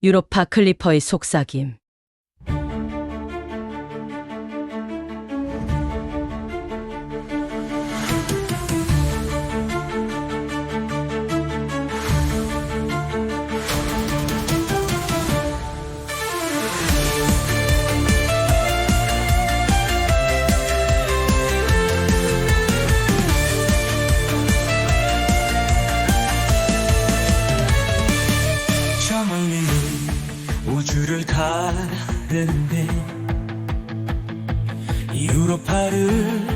유로파 클리퍼의 속삭임. 가르는데 유로파를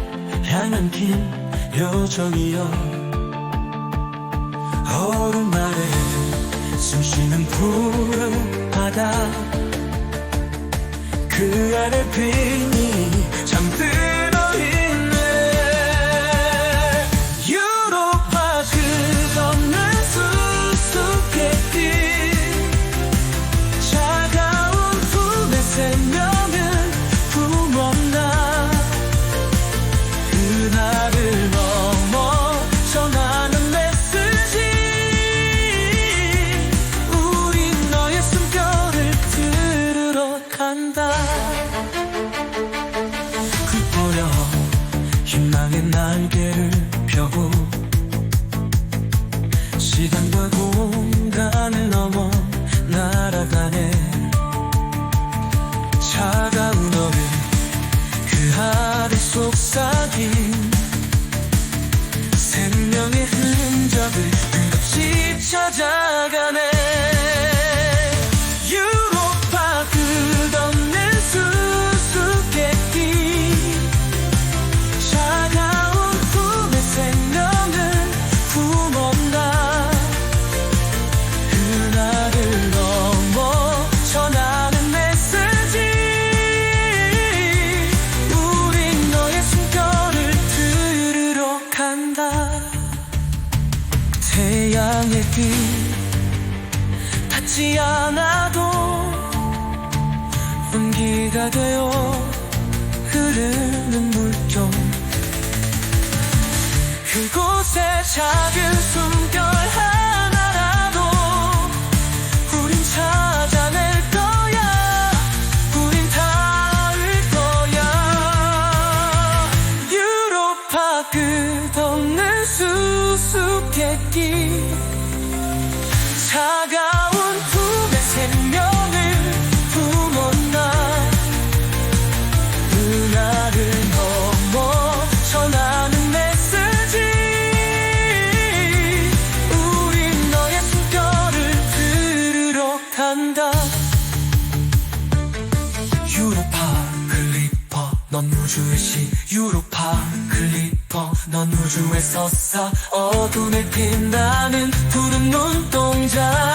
향한 긴 여정이여 얼음 아래 숨쉬는 푸른 바다 그 아래 빙 그날을 넘어 전하는 메시지. 우린 너의 숨결을 들으러 간다. 흩뿌려 희망의 날개를 펴고 시간과 태양의 빛 닿지 않아도 온기가 되어 흐르는 물결. 그곳에 작은 숨결 하나라도 우린 찾아낼 거야. 우린 닿을 거야. 유로파 끝없는 수수께끼 차가운 품에 생명을 품었나 그날을 넘어 전하는 메시지. 우린 너의 숨결을 들으러 간다. 유로파 클리퍼 넌 우주의 시 유로파 클리퍼 넌 우주에서 사 어둠에 빛나는 푸른 눈동자